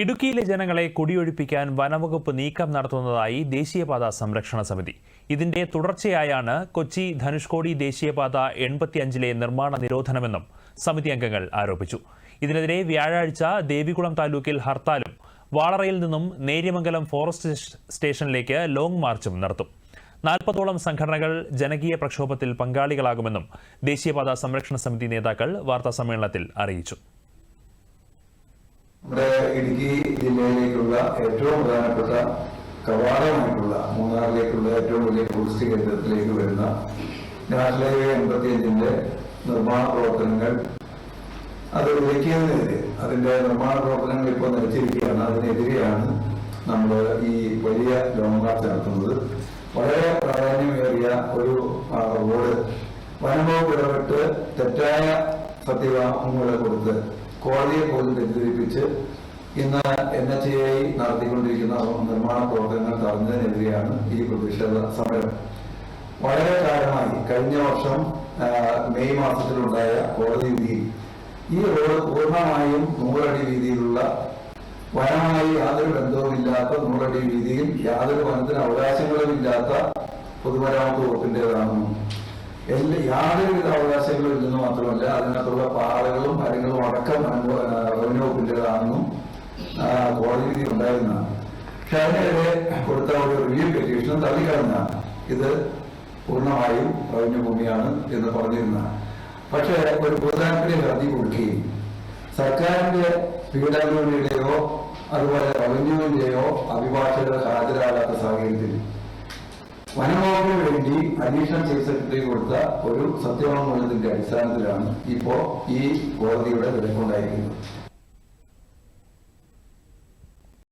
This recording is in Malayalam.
ഇടുക്കിയിലെ ജനങ്ങളെ കുടിയൊഴിപ്പിക്കാൻ വനവകുപ്പ് നീക്കം നടത്തുന്നതായി ദേശീയപാത സംരക്ഷണ സമിതി. ഇതിന്റെ തുടർച്ചയായാണ് കൊച്ചി ധനുഷ്കോടി ദേശീയപാത എൺപത്തിയഞ്ചിലെ നിർമ്മാണ നിരോധനമെന്നും സമിതി അംഗങ്ങൾ ആരോപിച്ചു. ഇതിനെതിരെ വ്യാഴാഴ്ച ദേവികുളം താലൂക്കിൽ ഹർത്താലും വാളറയിൽ നിന്നും നേര്യമംഗലം ഫോറസ്റ്റ് സ്റ്റേഷനിലേക്ക് ലോങ് മാർച്ചും നടത്തും. നാൽപ്പതോളം സംഘടനകൾ ജനകീയ പ്രക്ഷോഭത്തിൽ പങ്കാളികളാകുമെന്നും ദേശീയപാത സംരക്ഷണ സമിതി നേതാക്കൾ വാർത്താസമ്മേളനത്തിൽ അറിയിച്ചു. നമ്മുടെ ഇടുക്കി ജില്ലയിലേക്കുള്ള ഏറ്റവും പ്രധാനപ്പെട്ട കവാടമായിട്ടുള്ള മൂന്നാറിലേക്കുള്ള ഏറ്റവും വലിയ ടൂറിസ്റ്റ് കേന്ദ്രത്തിലേക്ക് വരുന്ന നാഷണൽ ഹൈവേ എൺപത്തിയഞ്ചിന്റെ നിർമ്മാണ പ്രവർത്തനങ്ങൾ അത് വിളിക്കുന്നതിനെതിരെ അതിന്റെ നിർമ്മാണ പ്രവർത്തനങ്ങൾ ഇപ്പോൾ നിലച്ചിരിക്കുകയാണ്. അതിനെതിരെയാണ് നമ്മൾ ഈ വലിയ ലോങ് മാർച്ച് നടത്തുന്നത്. വളരെ പ്രാധാന്യമേറിയ ഒരു റോഡ് വനംവകുപ്പ് ഇടപെട്ട് തെറ്റായ സത്യവാഹങ്ങളെ കൊടുത്ത് കോടതിയെ പോലും തെറ്റിദ്ധരിപ്പിച്ച് ഇന്ന് എൻ എച്ച് ഐ നടത്തിക്കൊണ്ടിരിക്കുന്ന നിർമ്മാണ പ്രവർത്തനങ്ങൾ തടഞ്ഞതിനെതിരെയാണ് ഈ പ്രതിഷേധ സമരം. വളരെ കാലമായി കഴിഞ്ഞ വർഷം മെയ് മാസത്തിലുണ്ടായ കോടതി വിധിയിൽ ഈ റോഡ് പൂർണമായും നൂറടി വീതിയിലുള്ള വനമായി യാതൊരു ബന്ധവുമില്ലാത്ത നൂറടി വീതിയിൽ യാതൊരു വനത്തിന് അവകാശങ്ങളും ഇല്ലാത്ത പൊതുമരാമത്ത് വകുപ്പിന്റേതാണെന്നും എല്ലാ യാതൊരുവിധ അവകാശങ്ങളും ഇല്ലെന്ന് മാത്രമല്ല അതിനകത്തുള്ള പാറകളും മരങ്ങളും അടക്കം റവന്യൂ കോടതി വിധി ഉണ്ടായിരുന്നതാണ് പക്ഷെ അതിനെതിരെ കൊടുത്ത ഒരു റിവ്യൂ പെറ്റീഷനും തള്ളിക്കളഞ്ഞാണ് ഇത് പൂർണമായും റവന്യൂ ഭൂമിയാണ് എന്ന് പറഞ്ഞിരുന്നതാണ് പക്ഷേ ഒരു പൊതുതാൽപര്യ ഹർജി കൊടുക്കുകയും സർക്കാരിന്റെ പീഡനങ്ങളുടെയോ അതുപോലെ റവന്യൂവിന്റെയോ അഭിഭാഷകർ ഹാജരാകാത്ത സാഹചര്യത്തിൽ വനംവകുപ്പിന് വേണ്ടി അഡീഷണൽ ചീഫ് സെക്രട്ടറി കൊടുത്ത ഒരു സത്യവാങ്മൂലത്തിന്റെ അടിസ്ഥാനത്തിലാണ് ഇപ്പോ ഈ കോടതിയുടെ വിലക്കുണ്ടായിരിക്കുന്നത്.